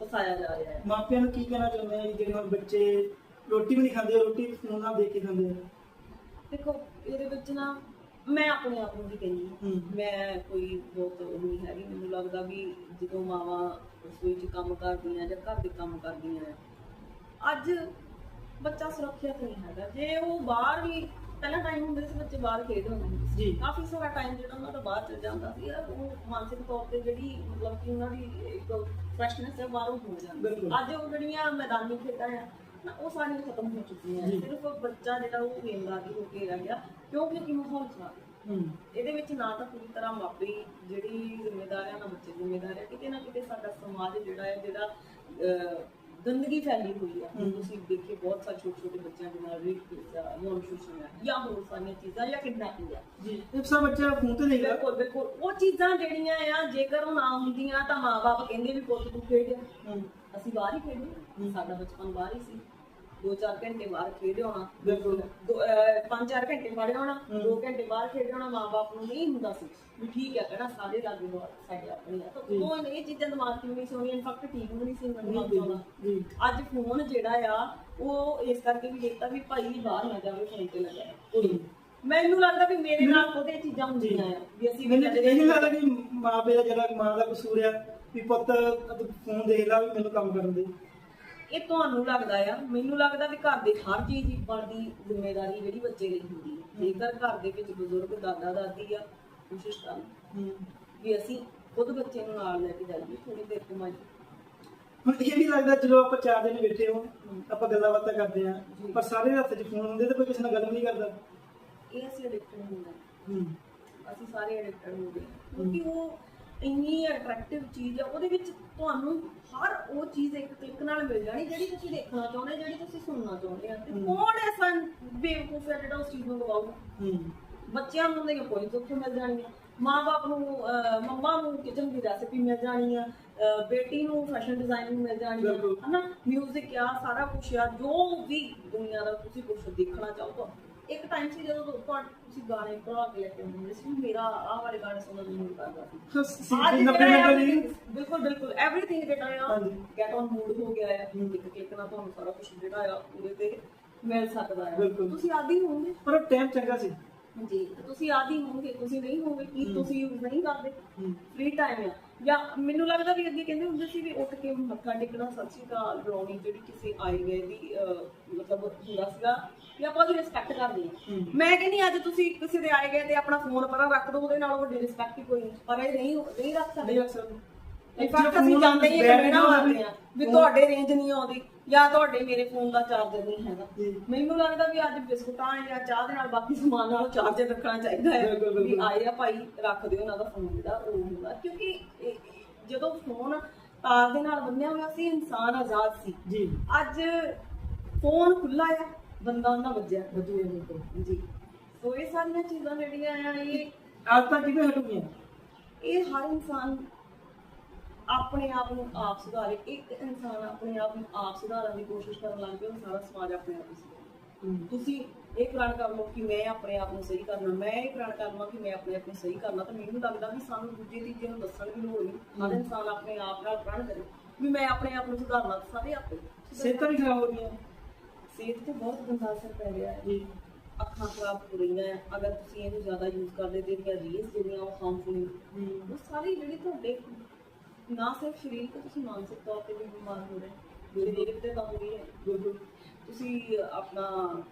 ਫਸਾਇਆ ਜਾ ਰਿਹਾ ਹੈ। ਮਾਪਿਆਂ ਨੂੰ ਕੀ ਕਹਿਣਾ ਚਾਹੁੰਦੇ ਆ ਜੀ? ਜਿਹੜੇ ਹੁਣ ਬੱਚੇ ਰੋਟੀ ਵੀ ਨਹੀਂ ਖਾਂਦੇ ਰੋਟੀ ਵੀ ਫੋਨ ਨਾਲ ਦੇਖ ਕੇ ਖਾਂਦੇ ਆ? ਦੇਖੋ ਇਹਦੇ ਵਿੱਚ ਨਾ ਮੈਂ ਆਪਣੇ ਆਪ ਨੂੰ ਵੀ ਕਹਿੰਦੀ। ਮੈਂ ਕੋਈ ਬਹੁਤ ਉਹ ਨਹੀਂ ਹੈਗੀ। ਮੈਨੂੰ ਲੱਗਦਾ ਵੀ ਜਦੋਂ ਮਾਵਾਂ ਰਸੋਈ 'ਚ ਕੰਮ ਕਰਦੀਆਂ ਜਾਂ ਘਰ ਦੇ ਕੰਮ ਕਰਦੀਆਂ ਅੱਜ ਬੱਚਾ ਸੁਰੱਖਿਅਤ ਨਹੀਂ ਹੈਗਾ। ਜੇ ਉਹ ਬਾਹਰ ਵੀ ਪਹਿਲਾਂ ਟਾਈਮ ਹੁੰਦੇ ਸੀ ਬੱਚੇ ਬਾਹਰ ਖੇਡਦੇ ਹੁੰਦੇ ਸੀ ਜੀ। ਕਾਫੀ ਸਾਰਾ ਟਾਈਮ ਜਿਹੜਾ ਉਹਨਾਂ ਦਾ ਬਾਹਰ ਚਲ ਜਾਂਦਾ ਸੀ ਉਹ ਮਾਨਸਿਕ ਤੌਰ ਤੇ ਜਿਹੜੀ ਮਤਲਬ ਕਿ ਉਹਨਾਂ ਦੀ ਇੱਕ ਫਰੈਸ਼ਨੈਸ ਹੈ ਬਾਹਰੋਂ ਹੋ ਜਾਂਦੀ। ਅੱਜ ਉਹ ਜਿਹੜੀਆਂ ਮੈਦਾਨੀ ਖੇਡਾਂ ਆ ਨਾ ਉਹ ਸਾਰੀਆਂ ਖਤਮ ਹੋ ਚੁੱਕੀਆਂ। ਸਿਰਫ ਬੱਚਾ ਜਿਹੜਾ ਉਹ ਗੇਮਦਾਰੀ ਹੋ ਕੇ ਰਹਿ ਗਿਆ ਕਿਉਂ ਕਿਉਂਕਿ ਮਾਹੌਲ ਖਰਾਬ ਇਹਦੇ ਵਿੱਚ ਨਾ ਤਾਂ ਪੂਰੀ ਤਰ੍ਹਾਂ ਮਾਪੇ ਜਿਹੜੀ ਜ਼ਿੰਮੇਦਾਰ ਹੈ ਨਾ ਬੱਚੇ ਜ਼ਿੰਮੇਦਾਰ ਹੈ ਕਿਤੇ ਨਾ ਕਿਤੇ ਸਾਡਾ ਸਮਾਜ ਜਿਹੜਾ ਹੈ ਜਿਹੜਾ ਗੰਦਗੀ ਫੈਲੀ ਹੋਈ ਹੈ। ਤੁਸੀਂ ਦੇਖੀਏ ਬਹੁਤ ਸਾਰੇ ਛੋਟੇ ਛੋਟੇ ਬੱਚਿਆਂ ਦੇ ਨਾਲ ਰੇਪ ਕੀਤਾ ਯੌਨ ਸ਼ੋਸ਼ਣ ਹੈ ਜਾਂ ਹੋਰ ਸਾਰੀਆਂ ਚੀਜ਼ਾਂ ਜਾਂ ਕਿਡਨੈਪਿੰਗ ਹੈ। ਜੀ ਇਹ ਸਭ ਬੱਚਾ ਫੋਨ ਤੇ ਦੇਖਦਾ ਬਿਲਕੁਲ ਬਿਲਕੁਲ। ਉਹ ਚੀਜ਼ਾਂ ਜਿਹੜੀਆਂ ਆ ਜੇਕਰ ਉਹ ਨਾ ਹੁੰਦੀਆਂ ਤਾਂ ਮਾਪੇ ਕਹਿੰਦੇ ਵੀ ਪੁੱਤ ਤੂੰ ਖੇਡ। ਹੂੰ ਅਸੀਂ ਬਾਹਰ ਹੀ ਖੇਡੇ ਸਾਡਾ ਬਚਪਨ ਬਾਹਰ ਹੀ ਸੀ। 2-4 ਘੰਟੇ ਬਾਹਰ ਖੇਡੇ ਹੋਣਾ ਬਿਲਕੁਲ। 5-4 ਘੰਟੇ ਹੋਣਾ ਹਮ। 2 ਘੰਟੇ ਬਾਹਰ ਖੇਡੇ ਹੋਣਾ ਮਾਂ-ਬਾਪ ਨੂੰ ਨਹੀਂ ਹੁੰਦਾ ਸੀ ਵੀ ਠੀਕ ਹੈ ਕਹਿਣਾ ਸਾਰੇ ਲਾਗੇ ਬਾਹਰ ਸਾਡੇ ਆਪਣੇ ਆ। ਤਾਂ। ਉਹ ਇਹ ਚੀਜ਼ਾਂ ਦਿਮਾਗ 'ਚ ਨਹੀਂ ਸੋਣੀ ਇਨਫੈਕਟ ਠੀਕ ਵੀ ਨਹੀਂ ਸੀ ਮੈਨੂੰ ਆਉਣਾ। ਅੱਜ ਫੋਨ ਜਿਹੜਾ ਆ ਉਹ ਇਸ ਕਰਕੇ ਵੀ ਦਿੱਤਾ ਵੀ ਭਾਈ ਬਾਹਰ ਨਾ ਜਾਵੇ ਫੋਨ ਤੇ ਲੱਗਾ ਜੀ। ਮੈਨੂੰ ਲੱਗਦਾ ਵੀ ਮੇਰੇ ਨਾਲ ਇਹ ਚੀਜ਼ਾਂ ਹੁੰਦੀਆਂ ਆ ਵੀ ਅਸੀਂ ਮੈਨੂੰ ਇਹ ਨਹੀਂ ਲੱਗਦਾ ਕਿ ਮਾਂ ਪਿਓ ਦਾ ਜਿਹੜਾ ਮਾਂ ਦਾ ਕਸੂਰ ਆ ਵੀ ਪੁੱਤ ਫੋਨ ਦੇਖ ਲਾ ਵੀ ਮੈਨੂੰ ਕੰਮ ਕਰਨ ਦੇ। ਇਹ ਤੁਹਾਨੂੰ ਲੱਗਦਾ ਆ ਮੈਨੂੰ ਲੱਗਦਾ ਵੀ ਘਰ ਦੇ ਹਰ ਚੀਜ਼ ਦੀ ਬਣਦੀ ਜ਼ਿੰਮੇਵਾਰੀ ਜਿਹੜੀ ਬੱਚੇ ਲਈ ਹੁੰਦੀ ਹੈ। ਜੇਕਰ ਘਰ ਦੇ ਵਿੱਚ ਬਜ਼ੁਰਗ ਦਾਦਾ ਦਾਦੀ ਆ ਕੋਸ਼ਿਸ਼ ਕਰਨ ਵੀ ਅਸੀਂ ਖੁਦ ਬੱਚੇ ਨੂੰ ਨਾਲ ਲੈ ਕੇ ਜਾਈਏ ਥੋੜੀ ਦੇਰ ਘੁਮਾਈ ਹੁਣ ਇਹ ਵੀ ਲੱਗਦਾ ਚਲੋ ਆਪਾਂ ਚਾਰ ਦਿਨ ਬੈਠੇ ਹੋ। ਆਪਾਂ ਗੱਲਾਂ ਬਾਤਾਂ ਕਰਦੇ ਆ। ਪਰ ਸਾਰੇ ਹੱਥ 'ਚ ਫੋਨ ਹੁੰਦੇ ਤੇ ਕੋਈ ਕਿਸੇ ਨਾਲ ਗੱਲ ਨਹੀਂ ਕਰਦਾ। ਇਹ ਅਸੀਂ ਐਡਿਕਟਡ ਹੁੰਦੇ ਅਸੀਂ ਸਾਰੇ ਐਡਿਕਟਡ ਹੋ। ਗਏ ਕਿਉਂਕਿ ਉਹ ਇੰਨੀ ਅਟਰੈਕਟਿਵ ਚੀਜ਼ ਆ ਉਹਦੇ ਵਿੱਚ ਤੁਹਾਨੂੰ ਹਰ ਉਹ ਚੀਜ਼ ਇੱਕ ਕਲਿੱਕ ਨਾਲ ਮਿਲ ਜਾਣੀ ਜਿਹੜੀ ਤੁਸੀਂ ਦੇਖਣਾ ਚਾਹੁੰਦੇ ਜਿਹੜੀ ਤੁਸੀਂ ਸੁਣਨਾ ਚਾਹੁੰਦੇ ਆ। ਤੇ। ਕੌਣ ਐਸਾ ਬੇਵਕੂਫ ਹੈ ਜਿਹੜਾ ਉਸ ਚੀਜ਼ ਨੂੰ ਗਵਾਊਗਾ ਬੱਚਿਆਂ ਨੂੰ ਨਹੀਂ ਕੋਈ ਦੁੱਖ ਮਿਲ ਜਾਣੀਆਂ ਮਾਂ-ਬਾਪ ਨੂੰ ਮੰਮਾ ਨੂੰ ਕਿਚਨ ਦੀ ਰੈਸਿਪੀ ਮਿਲ ਜਾਣੀ ਆ ਬੇਟੀ ਨੂੰ ਫੈਸ਼ਨ ਡਿਜ਼ਾਈਨਿੰਗ ਮਿਲ ਜਾਣੀ ਆ। ਹਨਾ? 뮤직 ਆ ਸਾਰਾ ਕੁਝ ਆ ਜੋ ਵੀ ਦੁਨੀਆ ਦਾ ਤੁਸੀਂ ਕੁਝ ਦੇਖਣਾ ਚਾਹੋ ਤਾਂ ਇੱਕ ਟਾਈਮ ਸੀ ਜਦੋਂ ਤੁਹਾ- ਤੁਸੀਂ ਗਾਣੇ ਭਰਾ ਕੇ ਲੈ ਕੇ ਆਉਂਦੇ ਸੀ ਮੇਰਾ ਆਹ ਵਾਲੇ ਗਾਣੇ ਸੁਣਨ ਨੂੰ ਮਨ ਕਰਦਾ ਸੀ। ਬਿਲਕੁਲ ਬਿਲਕੁਲ ਐਵਰੀਥਿੰਗ ਜਿਹੜਾ ਆ। ਗੈਟ ਔਨ ਮੂਡ ਹੋ ਗਿਆ ਹੈ ਇੱਕ ਕਲਿੱਕ ਨਾਲ ਤੁਹਾਨੂੰ ਸਾਰਾ ਕੁਝ ਜਿਹੜਾ ਆ ਉਹਦੇ ਤੇ ਮਿਲ ਸਕਦਾ ਹੈ। ਤੁਸੀਂ ਆਦੀ ਹੋਵੋਗੇ? ਪਰ ਟਾਈਮ ਚੰਗਾ ਸੀ। ਜੀ। ਤੁਸੀਂ ਆਦੀ ਹੋਵੋਗੇ ਤੁਸੀਂ ਨਹੀਂ ਹੋਵੋਗੇ ਕੀ ਤੁਸੀਂ ਯੂਜ਼ ਨਹੀਂ ਕਰਦੇ? ਫ੍ਰੀ ਟਾਈਮ ਆ। ਜਾਂ ਮੈਨੂੰ ਲੱਗਦਾ ਵੀ ਅੱਗੇ ਕਹਿੰਦੇ ਹੁੰਦੇ ਸੀ ਵੀ ਉੱਠ ਕੇ ਮੱਥਾ ਟੇਕਣਾ ਸਤਿ ਸ਼੍ਰੀ ਅਕਾਲ ਬੁਲਾਉਣੀ ਜਿਹੜੀ ਕਿਸੇ ਆਏ ਗਏ ਦੀ ਮਤਲਬ ਹੁੰਦਾ ਸੀਗਾ ਵੀ ਆਪਾਂ ਉਹਦੀ ਰਿਸਪੈਕਟ ਕਰਦੇ ਹਾਂ। ਮੈਂ ਕਹਿੰਦੀ ਅੱਜ ਤੁਸੀਂ ਕਿਸੇ ਦੇ ਆਏ ਗਏ ਤੇ ਆਪਣਾ ਫੋਨ ਪਰਾਂ ਰੱਖ ਦਿਓ ਉਹਦੇ ਨਾਲੋਂ ਵੱਡੀ ਰਿਸਪੈਕਟ ਹੀ ਕੋਈ ਨਹੀਂ। ਪਰ ਇਹ ਨਹੀਂ ਨਹੀਂ ਰੱਖ ਸਕਦੇ। ਨਹੀਂ ਅਕਸਰ ਇਨਫੈਕਟ ਅਸੀਂ ਜਾਂਦੇ ਹੀ ਕਮੈਂਟਾਂ ਮਾਰਦੇ ਆ ਵੀ ਤੁਹਾਡੇ ਰੇਂਜ ਨਹੀਂ ਆਉਂਦੀ ਜਾਂ ਤੁਹਾਡੇ ਮੇਰੇ ਫੋਨ ਦਾ ਚਾਰਜਰ ਨਹੀਂ ਹੈਗਾ। ਮੈਨੂੰ ਲੱਗਦਾ ਵੀ ਅੱਜ ਬਿਸਕੁਟਾਂ ਜਾਂ ਚਾਹ ਦੇ ਨਾਲ ਬਾਕੀ ਸਮਾਨ ਨਾਲ ਚਾਰਜਰ ਰੱਖਣਾ ਚਾਹੀਦਾ ਹੈ। ਵੀ ਆਏ ਆ ਭਾਈ ਰੱਖ ਦਿਓ ਉਹਨਾਂ ਦਾ ਫੋਨ ਜਿਹੜਾ ਉਹ ਹੁੰਦਾ। ਕਿਉਂਕਿ ਜਦੋਂ ਫੋਨ ਤਾਰ ਦੇ ਨਾਲ ਬੰਨਿਆ ਹੋਇਆ ਸੀ ਇਨਸਾਨ ਆਜ਼ਾਦ ਸੀ। ਜੀ। ਅੱਜ ਫੋਨ ਖੁੱਲਾ ਆ ਬੰਦਾ ਉਹਨਾਂ ਵੱਜਿਆ। ਵਧੀਆ ਬਿਲਕੁਲ। ਜੀ। ਸੋ ਇਹ ਸਾਰੀਆਂ ਚੀਜ਼ਾਂ ਜਿਹੜੀਆਂ ਆ ਇਹ ਆਦਤਾਂ ਕਿਵੇਂ ਹਟੂਗੀਆਂ? ਇਹ ਹਰ ਇਨਸਾਨ ਆਪਣੇ ਆਪ ਨੂੰ ਆਪ ਸੁਧਾਰੇ ਇੱਕ ਇਨਸਾਨ ਆਪਣੇ ਆਪ ਨੂੰ ਆਪ ਸੁਧਾਰਨ ਦੀ ਕੋਸ਼ਿਸ਼ ਕਰਨ ਲੱਗ ਪਿਆ ਸਾਰਾ ਸਮਾਜ ਆਪਣੇ ਆਪ ਹੂੰ। ਤੁਸੀਂ ਇਹ ਪ੍ਰਣ ਕਰ ਲਓ ਕਿ ਮੈਂ ਆਪਣੇ ਆਪ ਨੂੰ ਸਹੀ ਕਰਨਾ ਮੈਂ ਇਹ ਪ੍ਰਣ ਕਰ ਲਵਾਂ ਕਿ ਮੈਂ ਆਪਣੇ ਆਪ ਨੂੰ ਸਹੀ ਕਰਨਾ ਤਾਂ ਮੈਨੂੰ ਲੱਗਦਾ ਵੀ ਸਾਨੂੰ ਦੂਜੇ ਤੀਜੇ ਨੂੰ ਦੱਸਣ ਦੀ ਲੋੜ ਨਹੀਂ। ਹਰ ਇਨਸਾਨ ਆਪਣੇ ਆਪ ਨਾਲ ਪ੍ਰਣ ਕਰੇ ਵੀ ਮੈਂ ਆਪਣੇ ਆਪ ਨੂੰ ਸੁਧਾਰਨਾ ਸਾਰੇ ਆਪੇ ਸਿਹਤਾਂ ਵੀ ਖਰਾਬ ਹੋ ਰਹੀਆਂ ਸਿਹਤ ਤੇ ਬਹੁਤ ਗੰਦਾ ਅਸਰ ਪੈ ਰਿਹਾ ਹੈ। ਜੀ। ਅੱਖਾਂ ਖਰਾਬ ਹੋ ਰਹੀਆਂ ਅਗਰ ਤੁਸੀਂ ਇਹਨੂੰ ਜ਼ਿਆਦਾ ਯੂਜ਼ ਕਰਦੇ ਤੇ ਇਹਦੀਆਂ ਰੀਲਸ ਜਿਹੜੀਆਂ ਉਹ ਹਾਰਮਫੁਲ ਹੂੰ। ਉਹ ਸਾਰੀ ਜਿਹੜੀ ਤੁਹਾਡੇ ਨਾ ਸਿਰਫ ਸਰੀਰਕ ਤੁਸੀਂ ਮਾਨਸਿਕ ਤੌਰ ਤੇ ਵੀ ਬਿਮਾਰ ਹੋ ਰਹੇ ਹੋ ਸਰੀਰਕ ਤੇ ਤਾਂ ਹੋ ਰਹੀ ਹੈ ਬਿਲਕੁਲ ਤੁਸੀਂ ਆਪਣਾ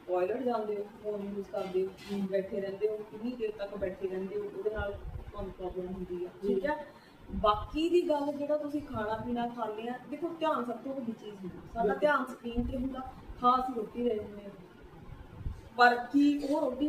ਟਾਇਲਟ ਜਾਂਦੇ ਹੋ ਫੋਨ ਯੂਜ਼ ਕਰਦੇ ਹੋ ਬੈਠੇ ਰਹਿੰਦੇ ਹੋ, ਕਿੰਨੀ ਦੇਰ ਤੱਕ ਬੈਠੇ ਰਹਿੰਦੇ ਹੋ, ਉਹਦੇ ਨਾਲ ਤੁਹਾਨੂੰ ਪ੍ਰੋਬਲਮ ਹੁੰਦੀ ਹੈ ਠੀਕ ਹੈ ਬਾਕੀ ਦੀ ਗੱਲ ਜਿਹੜਾ ਤੁਸੀਂ ਖਾਣਾ ਪੀਣਾ ਖਾਂਦੇ ਆ, ਦੇਖੋ ਧਿਆਨ ਸਭ ਤੋਂ ਵੱਡੀ ਚੀਜ਼ ਹੁੰਦੀ ਸਾਡਾ ਧਿਆਨ ਸਕਰੀਨ ਤੇ ਹੁੰਦਾ, ਖਾਸ ਰੋਟੀ ਰਹੇ ਹੁੰਦੇ ਪਰ ਕੀ ਉਹ ਰੋਟੀ